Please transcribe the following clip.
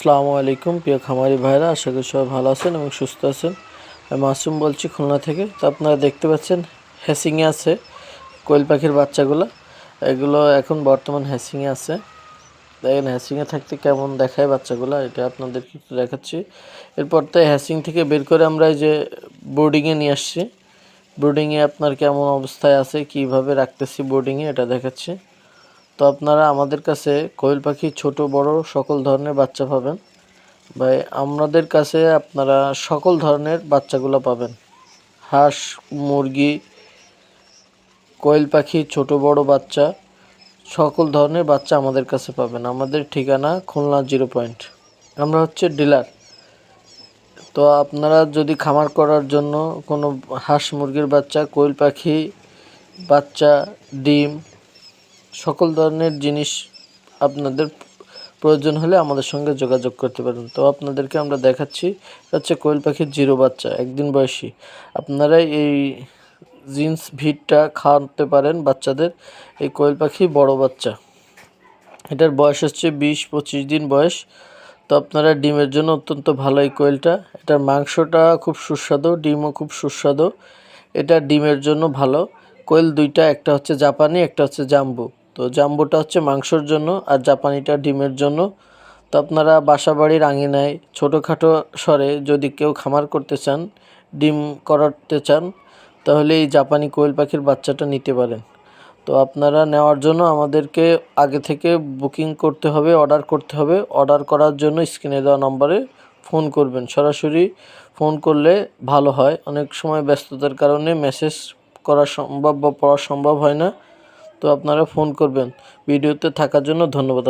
আসসালামু আলাইকুম, প্রিয় খামারি ভাইরা। আশা করি সবাই ভালো আছেন এবং সুস্থ আছেন। আমি মাসুম বলছি খুলনা থেকে। তো আপনারা দেখতে পাচ্ছেন, হ্যাসিংয়ে আছে কোয়েল পাখির বাচ্চাগুলো। এগুলো এখন বর্তমান হ্যাসিংয়ে আছে। দেখেন, হ্যাসিংয়ে থাকতে কেমন দেখায় বাচ্চাগুলো, এটা আপনাদেরকে একটু দেখাচ্ছি। এরপর তো হ্যাসিং থেকে বের করে আমরা এই যে বোর্ডিংয়ে নিয়ে আসছি। বোর্ডিংয়ে আপনার কেমন অবস্থায় আছে, কীভাবে রাখতেছি বোর্ডিংয়ে, এটা দেখাচ্ছি। তো আপনারা আমাদের কাছে কোয়েল পাখি ছোট, বড় সকল ধরনের বাচ্চা পাবেন। ভাই, আমাদের কাছে আপনারা সকল ধরনের বাচ্চাগুলো পাবেন। হাঁস, মুরগি, কোয়েল পাখি, ছোট, বড় বাচ্চা, সকল ধরনের বাচ্চা আমাদের কাছে পাবেন। আমাদের ঠিকানা খুলনা জিরো পয়েন্ট। আমরা হচ্ছে ডিলার। তো আপনারা যদি খামার করার জন্য কোনো হাঁস, মুরগির বাচ্চা, কোয়েল পাখি, বাচ্চা, ডিম সকল ধরনের জিনিস আপনাদের প্রয়োজন হলে আমাদের সঙ্গে যোগাযোগ করতে পারেন। তো আপনাদেরকে আমরা দেখাচ্ছি হচ্ছে কোয়েল পাখির জিরো বাচ্চা, একদিন বয়সী। আপনারা এই জিন্স ভিটটা খাওয়াতে পারেন বাচ্চাদের, এই কোয়েল পাখি বড় বাচ্চা। এটার বয়স হচ্ছে বিশ, পঁচিশ দিন বয়স। তো আপনারা ডিমের জন্য অত্যন্ত ভালো এই কোয়েলটা। এটার মাংসটা খুব সুস্বাদু, ডিমও খুব সুস্বাদু। এটা ডিমের জন্য ভালো। কোয়েল দুইটা, একটা হচ্ছে জাপানি, একটা হচ্ছে জাম্বু। তো জাম্বুটা হচ্ছে মাংসর জন্য আর জাপানিটা ডিমের জন্য। তো আপনারা বাসা বাড়ির আঙিনায় ছোটোখাটো স্বরে যদি কেউ খামার করতে চান, ডিম করাতে চান, তাহলে এই জাপানি কোয়েল পাখির বাচ্চাটা নিতে পারেন। তো আপনারা নেওয়ার জন্য আমাদেরকে আগে থেকে বুকিং করতে হবে, অর্ডার করতে হবে। অর্ডার করার জন্য স্ক্রিনে দেওয়া নম্বরে ফোন করবেন। সরাসরি ফোন করলে ভালো হয়। অনেক সময় ব্যস্ততার কারণে মেসেজ করা সম্ভব বা পড়া সম্ভব হয় না। তো আপনারা ফোন করবেন। ভিডিওতে থাকার জন্য ধন্যবাদ।